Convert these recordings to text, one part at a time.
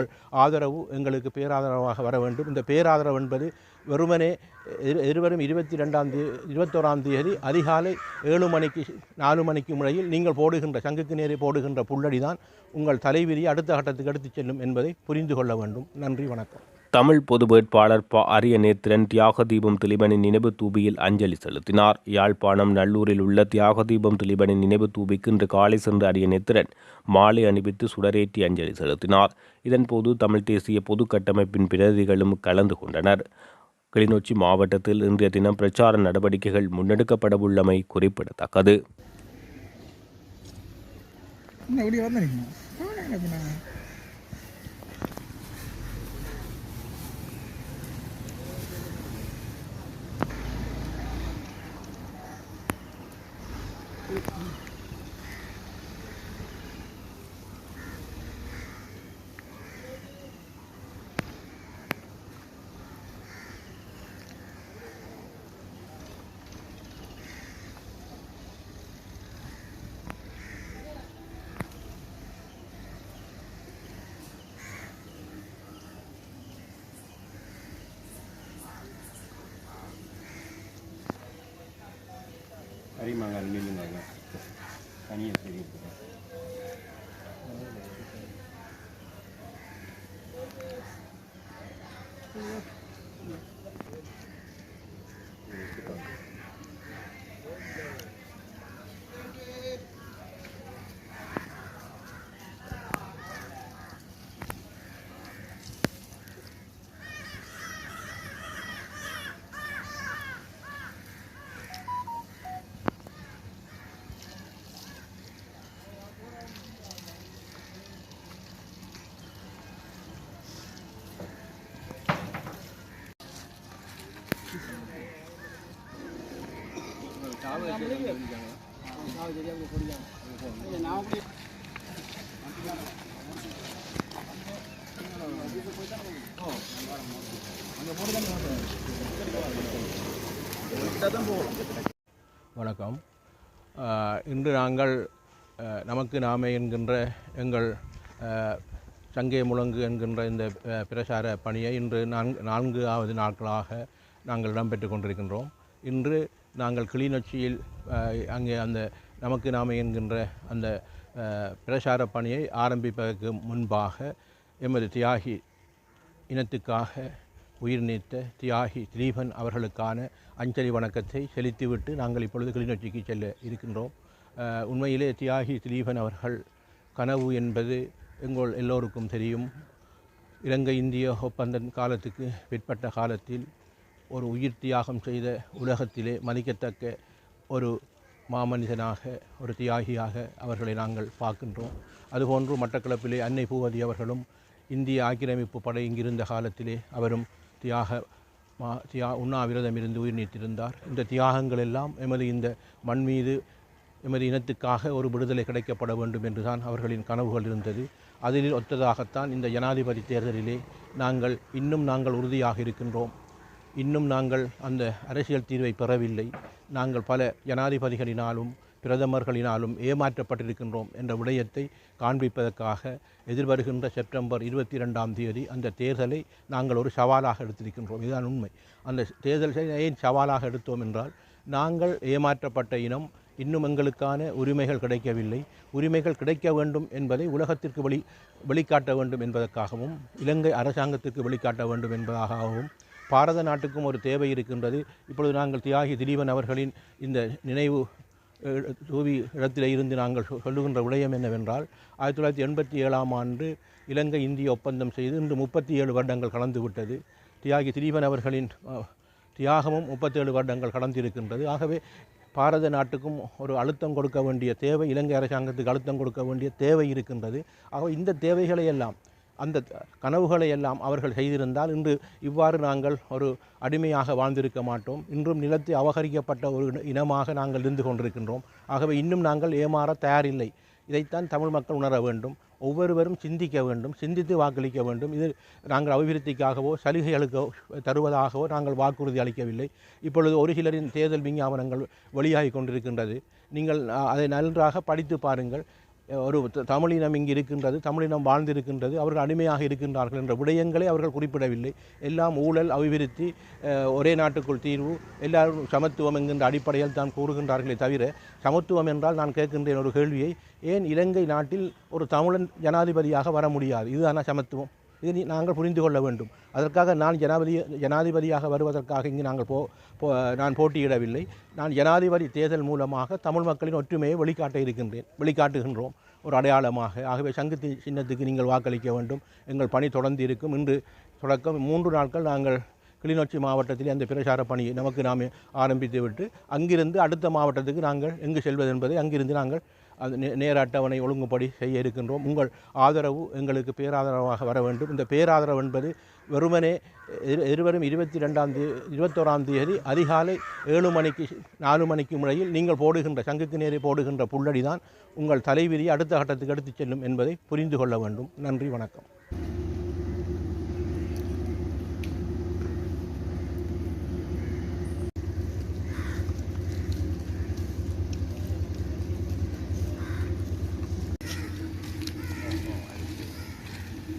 உங்கள் ஆதரவு எங்களுக்கு பேராதரவாக வர வேண்டும். இந்த பேராதரவு என்பது வெறுமனே இருவரும் இருபத்தி ரெண்டாம் தேதி இருபத்தோராம் தேதி அதிகாலை ஏழு மணிக்கு நாலு மணிக்கு முறையில் நீங்கள் போடுகின்ற சங்குக்கு நேரே போடுகின்ற புள்ளடி தான் உங்கள் தலைவிதி அடுத்த கட்டத்துக்கு எடுத்துச் செல்லும் என்பதை புரிந்து கொள்ள வேண்டும். நன்றி வணக்கம். தமிழ் பொது வேட்பாளர் ப. அரிய நேத்திரன் தியாகதீபம் திலீபனின் நினைவு தூபியில் அஞ்சலி செலுத்தினார். யாழ்ப்பாணம் நல்லூரில் உள்ள தியாகதீபம் திலீபனின் நினைவு தூபிக்கு இன்று காலை சென்ற அரிய நேத்திரன் மாலை அணிவித்து சுடரேற்றி அஞ்சலி செலுத்தினார். இதன்போது தமிழ் தேசிய பொது கட்டமைப்பின் பிரதிகளும் கலந்து கொண்டனர். கிளிநொச்சி மாவட்டத்தில் இன்றைய தினம் பிரச்சார நடவடிக்கைகள் முன்னெடுக்கப்படவுள்ளமை குறிப்பிடத்தக்கது. Uhum. கறி மாங்காய் மீன் தனியாக தெரியும் வணக்கம். இன்று நாங்கள் நமக்கு நாமே என்கின்ற எங்கள் சங்கே முழங்கு என்கின்ற இந்த பிரசார பணியை இன்று நான்கு நான்காவது நாட்களாக நாங்கள் இடம்பெற்று கொண்டிருக்கின்றோம். இன்று நாங்கள் கிளிநொச்சியில் அங்கே அந்த நமக்கு நாம என்கின்ற அந்த பிரசார பிரச்சார பணியை ஆரம்பிப்பதற்கு முன்பாக எமது தியாகி இனத்துக்காக உயிர் நீத்த தியாகி திலீபன் அவர்களுக்கான அஞ்சலி வணக்கத்தை செலுத்திவிட்டு நாங்கள் இப்பொழுது கிளிநொச்சிக்கு செல்ல இருக்கின்றோம். உண்மையிலே தியாகி திலீபன் அவர்கள் கனவு என்பது எங்கள் எல்லோருக்கும் தெரியும். இலங்கை இந்திய ஒப்பந்த காலத்துக்கு பிற்பட்ட காலத்தில் ஒரு உயிர் தியாகம் செய்த உலகத்திலே மதிக்கத்தக்க ஒரு மாமனிதனாக ஒரு தியாகியாக அவர்களை நாங்கள் பார்க்கின்றோம். அதுபோன்று மட்டக்களப்பிலே அன்னை பூவதி அவர்களும் இந்திய ஆக்கிரமிப்பு படை இங்கிருந்த காலத்திலே அவரும் தியாக மா தியா உண்ணாவிரதம் இருந்து உயிர் நீத்திருந்தார். இந்த தியாகங்கள் எல்லாம் எமது இந்த மண் மீது எமது இனத்துக்காக ஒரு விடுதலை கிடைக்கப்பட வேண்டும் என்றுதான் அவர்களின் கனவுகள் இருந்தது. அதில் ஒத்ததாகத்தான் இந்த ஜனாதிபதி தேர்தலிலே நாங்கள் இன்னும் நாங்கள் உறுதியாக இருக்கின்றோம். இன்னும் நாங்கள் அந்த அரசியல் தீர்வை பெறவில்லை. நாங்கள் பல ஜனாதிபதிகளினாலும் பிரதமர்களினாலும் ஏமாற்றப்பட்டிருக்கின்றோம் என்ற விடயத்தை காண்பிப்பதற்காக எதிர்வருகின்ற செப்டம்பர் இருபத்தி ரெண்டாம் தேதி அந்த தேர்தலை நாங்கள் ஒரு சவாலாக எடுத்திருக்கின்றோம். இதுதான் உண்மை. அந்த தேர்தலை ஏன் சவாலாக எடுத்தோம் என்றால் நாங்கள் ஏமாற்றப்பட்ட இனம் இன்னும் எங்களுக்கான உரிமைகள் கிடைக்கவில்லை. உரிமைகள் கிடைக்க வேண்டும் என்பதை உலகத்திற்கு வெளி வெளிக்காட்ட வேண்டும் என்பதற்காகவும் இலங்கை அரசாங்கத்திற்கு வெளிக்காட்ட வேண்டும் என்பதாகவும் பாரத நாட்டுக்கும் ஒரு தேவை இருக்கின்றது. இப்பொழுது நாங்கள் தியாகி திலீபன் அவர்களின் இந்த நினைவு தூவி இடத்திலே இருந்து நாங்கள் சொ- சொல்லுகின்ற விடயம் என்னவென்றால் ஆயிரத்தி தொள்ளாயிரத்தி எண்பத்தி ஏழாம் ஆண்டு இலங்கை இந்திய ஒப்பந்தம் செய்து இன்று முப்பத்தி ஏழு வருடங்கள் கலந்துவிட்டது தியாகி திலீபன் அவர்களின் தியாகமும் முப்பத்தேழு வருடங்கள் கடந்திருக்கின்றது. ஆகவே பாரத நாட்டுக்கும் ஒரு அழுத்தம் கொடுக்க வேண்டிய தேவை இலங்கை அரசாங்கத்துக்கு அழுத்தம் கொடுக்க வேண்டிய தேவை இருக்கின்றது. ஆக இந்த தேவைகளை எல்லாம் அந்த கனவுகளை எல்லாம் அவர்கள் செய்திருந்தால் இன்று இவ்வாறு நாங்கள் ஒரு அடிமையாக வாழ்ந்திருக்க மாட்டோம். இன்றும் நிலத்தை அபகரிக்கப்பட்ட ஒரு இன- இனமாக நாங்கள் இருந்து கொண்டிருக்கின்றோம். ஆகவே இன்னும் நாங்கள் ஏமாற தயாரில்லை. இதைத்தான் தமிழ் மக்கள் உணர வேண்டும். ஒவ்வொருவரும் சிந்திக்க வேண்டும் சிந்தித்து வாக்களிக்க வேண்டும். இது நாங்கள் அபிவிருத்திக்காகவோ சலுகைகளுக்கோ தருவதாகவோ நாங்கள் வாக்குறுதி அளிக்கவில்லை. இப்பொழுது ஒரு சிலரின் தேர்தல் விஞ்ஞாபனங்கள் வெளியாகி கொண்டிருக்கின்றது. நீங்கள் அதை நன்றாக படித்து பாருங்கள். ஒரு த- தமிழினம் இங்கு இருக்கின்றது தமிழினம் வாழ்ந்திருக்கின்றது அவர்கள் அடிமையாக இருக்கின்றார்கள் என்ற விடயங்களை அவர்கள் குறிப்பிடவில்லை. எல்லாம் ஊழல் அபிவிருத்தி ஒரே நாட்டுக்குள் தீர்வு எல்லாரும் சமத்துவம் என்கின்ற அடிப்படையில் தான் கூறுகின்றார்களே தவிர சமத்துவம் என்றால் நான் கேட்கின்றேன் ஒரு கேள்வியை ஏன் இலங்கை நாட்டில் ஒரு தமிழன் ஜனாதிபதியாக வர முடியாது? இதுதானா சமத்துவம்? இதை நாங்கள் புரிந்து கொள்ள வேண்டும். அதற்காக நான் ஜனாதிபதி ஜனாதிபதியாக வருவதற்காக இங்கு நாங்கள் போ நான் போட்டியிடவில்லை. நான் ஜனாதிபதி தேர்தல் மூலமாக தமிழ் மக்களின் ஒற்றுமையை வெளிக்காட்ட இருக்கின்றேன். வெளிக்காட்டுகின்றோம். ஒரு அடையாளமாக. ஆகவே சங்கத்தி சின்னத்துக்கு நீங்கள் வாக்களிக்க வேண்டும். எங்கள் பணி தொடர்ந்து இருக்கும். இன்று தொடக்கம் மூன்று நாட்கள் நாங்கள் கிளிநொச்சி மாவட்டத்தில் அந்த பிரச்சார பணியை நமக்கு நாம் ஆரம்பித்து விட்டு அங்கிருந்து அடுத்த மாவட்டத்துக்கு நாங்கள் எங்கு செல்வது என்பதை அங்கிருந்து நாங்கள் அந்த நே- நேர அட்டவணை ஒழுங்குபடி செய்ய இருக்கின்றோம் உங்கள் ஆதரவு எங்களுக்கு பேராதரவாக வர வேண்டும். இந்த பேராதரவு என்பது வெறுமனே இருவரும் இருபத்தி ரெண்டாம் தேதி இருபத்தோராம் தேதி அதிகாலை ஏழு மணிக்கு நாலு மணிக்கு முறையில் நீங்கள் போடுகின்ற சங்குக்கு நேரே போடுகின்ற புள்ளடி தான் உங்கள் தலைவிதி அடுத்த கட்டத்துக்கு எடுத்துச் செல்லும் என்பதை புரிந்து கொள்ள வேண்டும். நன்றி வணக்கம்.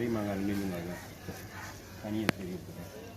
வந்துருக்கீங்க என்ன பண்ணாங்க தனியாக தெரியும்